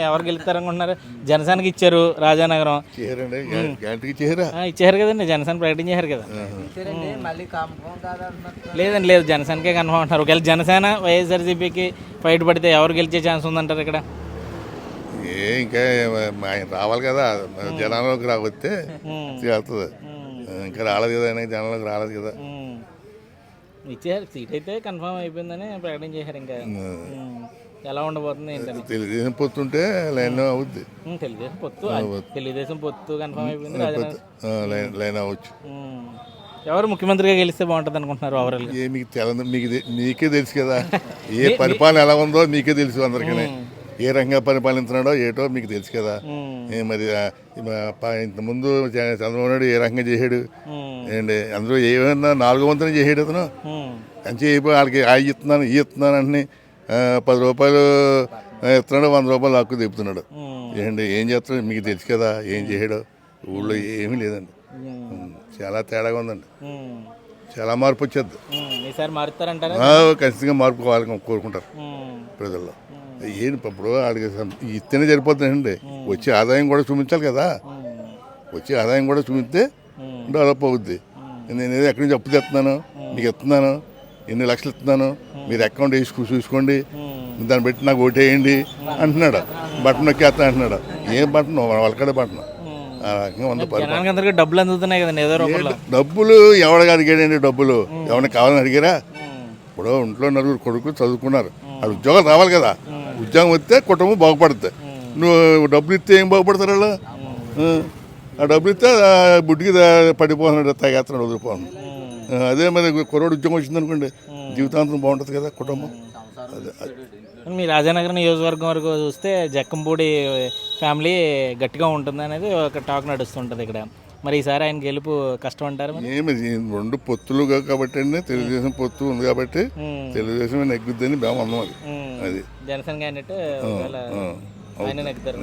ఎవరు గెలుస్తారనుకుంటున్నారు జనసేనకి ఇచ్చారు రాజానగరం. ఇచ్చారు? కదండి. జనసేన ప్రకటించారు కదా. మళ్ళీ కన్ఫర్మ్ కాదంటున్నారు. లేదండి లేదు. జనసేనకే కన్ఫర్మ్ అంటున్నారు. ఒకవేళ జనసేన వైఎస్ఆర్సీపీకి ఫైట్ పడితే ఎవరు గెలిచే ఛాన్స్ ఉందంటారు ఇక్కడ? ఏ ఇంకా ఆయన రావాలి కదా. రావస్తే వెళ్తుంది ఇంకా రాలేదు కదా ఆయన. రాలేదు కదా. ఇచ్చారు. సీట్ అయితే కన్ఫర్మ్ అయిపోయిందని ప్రకటించేశారు ఇంకా. ఉమ్. ఎలా ఉండబోతుంది ఏంటని? తెలుగుదేశం పొత్తుంటే లైన్ అవుద్ది. తెలుగుదేశం పొత్తు. తెలుగుదేశం పొత్తు కన్ఫర్మ్ అయిపోయింది. లైన్ అవ్వచ్చు. ఎవరు ముఖ్యమంత్రిగా గెలిస్తే బాగుంటుంది అనుకుంటున్నారు ఓవరాల్ ఏ మీకు తెలంగాణ మీకు మీకే తెలుసు కదా. ఏ పరిపాలన ఎలా ఉందో మీకే తెలుసు అందరికీ ఏ రకంగా పరిపాలిస్తున్నాడో ఏటో మీకు తెలుసు కదా. మరి ఇంతకుముందు చంద్రబాబు నాయుడు ఏ రకంగా చేసాడు ఏంటి అందరూ ఏమన్నా నాలుగో వంతున చేసాడు అతను? మంచి అయిపోయి వాళ్ళకి ఆ ఇస్తున్నాను ఈ ఇస్తున్నాను అని పది రూపాయలు ఇస్తున్నాడు వంద రూపాయలు హక్కు తెప్పుతున్నాడు. ఏంటి ఏం చేస్తున్నాడు? మీకు తెలుసు కదా ఏం చేసాడు ఊళ్ళో ఏమీ లేదండి. చాలా తేడాగా ఉందండి. చాలా మార్పు వచ్చేది. ఖచ్చితంగా మార్పు కావాలని కోరుకుంటారు. ప్రజల్లో. ఏంటి ఇప్పుడు వాడికి సం- ఇస్తేనే సరిపోతుందండి. వచ్చే ఆదాయం కూడా చూపించాలి కదా. వచ్చే ఆదాయం కూడా చూపిస్తే డెవలప్ అవుద్ది. నేను ఏదో ఎక్కడి నుంచి అప్పు తెస్తున్నాను మీకు ఇస్తున్నాను ఎన్ని లక్షలు ఇస్తున్నాను? మీరు అకౌంట్ వేసి చూసుకోండి. దాన్ని బట్టి నాకు ఓటేయండి. అంటున్నాడు. బటన్ నొక్కేస్తా అంటున్నాడు. ఏం బటన్? వాళ్ళకడే బటన్. ఆ రకంగా అందరికీ డబ్బులు అందుతున్నాయి కదండి ఏదో రూపంలో. డబ్బులు ఎవడికి అడిగాడండి డబ్బులు? ఎవరిని కావాలని అడిగారా? ఇప్పుడు ఇంట్లో నలుగురు కొడుకు చదువుకున్నారు. అది ఉద్యోగం రావాలి కదా. ఉద్యోగం వస్తే కుటుంబం బాగుపడుతుంది నువ్వు డబ్బులు ఇస్తే ఏం బాగుపడతారు వాళ్ళు? ఆ, డబ్బులు ఇస్తే బుడ్డికి పడిపోతున్నాడు తాగేస్తున్నాడు వదిలిపోతున్నాడు. అదే మరి కుర్రోడు ఉద్యోగం వచ్చింది అనుకోండి జీవితాంతం బాగుంటుంది కదా కుటుంబం అదే. మీ రాజానగరం నియోజకవర్గం వరకు చూస్తే జక్కంపూడి ఫ్యామిలీ గట్టిగా ఉంటుంది అనేది ఒక టాక్ నడుస్తుంటుంది ఇక్కడ మరి ఈసారి ఆయన గెలుపు కష్టం అంటారు ఏమి రెండు పొత్తులు కాబట్టి అండి తెలుగుదేశం పొత్తు ఉంది కాబట్టి. తెలుగుదేశం నెగ్గుద్దని మేము అన్నాం అది. అది జనసేన క్యాండిడేట్ ఆయన నెగ్గుతారు.